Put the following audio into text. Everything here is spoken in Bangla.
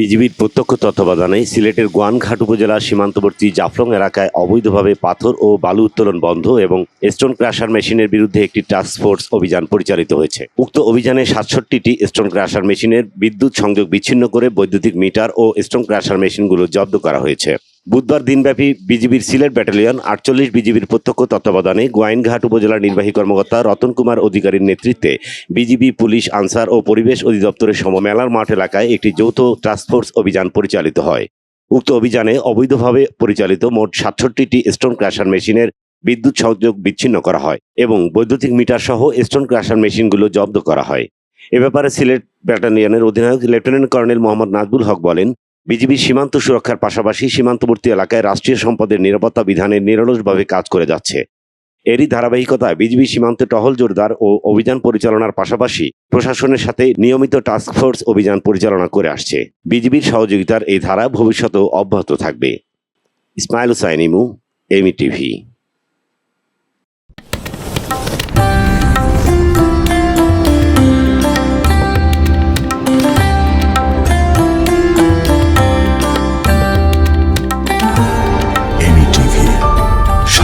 বিজিবির প্রত্যক্ষ তত্ত্বাবধানে সিলেটের গোয়ানঘাট উপজেলার সীমান্তবর্তী জাফলং এলাকায় অবৈধভাবে পাথর ও বালু উত্তোলন বন্ধ এবং স্টোন ক্রাশার মেশিনের বিরুদ্ধে একটি টাস্ক ফোর্স অভিযান পরিচালিত হয়েছে। উক্ত অভিযানে সাতষট্টিটি স্টোন ক্রাশার মেশিনের বিদ্যুৎ সংযোগ বিচ্ছিন্ন করে বৈদ্যুতিক মিটার ও স্টোন ক্রাশার মেশিনগুলো জব্দ করা হয়েছে। বুধবার দিনব্যাপী বিজিবির সিলেট ব্যাটালিয়ন আটচল্লিশ বিজিবির প্রত্যক্ষ তত্ত্বাবধানে গোয়াইনঘাট উপজেলার নির্বাহী কর্মকর্তা রতন কুমার অধিকারীর নেতৃত্বে বিজিবি, পুলিশ, আনসার ও পরিবেশ অধিদপ্তরের সম মেলার মাঠ এলাকায় একটি যৌথ টাস্কফোর্স অভিযান পরিচালিত হয়। উক্ত অভিযানে অবৈধভাবে পরিচালিত মোট সাতষট্টিটি স্টোন ক্রাশার মেশিনের বিদ্যুৎ সংযোগ বিচ্ছিন্ন করা হয় এবং বৈদ্যুতিক মিটার সহ স্টোন ক্রাশার মেশিনগুলো জব্দ করা হয়। এ ব্যাপারে সিলেট ব্যাটালিয়নের অধিনায়ক লেফটেন্যান্ট কর্নেল মোহাম্মদ নাজবুল হক বলেন বিজিবি সীমান্ত সুরক্ষার পাশাপাশি সীমান্তবর্তী এলাকায় রাষ্ট্রীয় সম্পদের নিরাপত্তা বিধানে নিরলসভাবে কাজ করে যাচ্ছে। এরই ধারাবাহিকতায় বিজিবি সীমান্তে টহল জোরদার ও অভিযান পরিচালনার পাশাপাশি প্রশাসনের সাথে নিয়মিত টাস্ক ফোর্স অভিযান পরিচালনা করে আসছে। বিজিবির সহযোগিতার এই ধারা ভবিষ্যতেও অব্যাহত থাকবে। ইসমাইল হুসাইন, ইমু এমি টিভি এমি টিভি।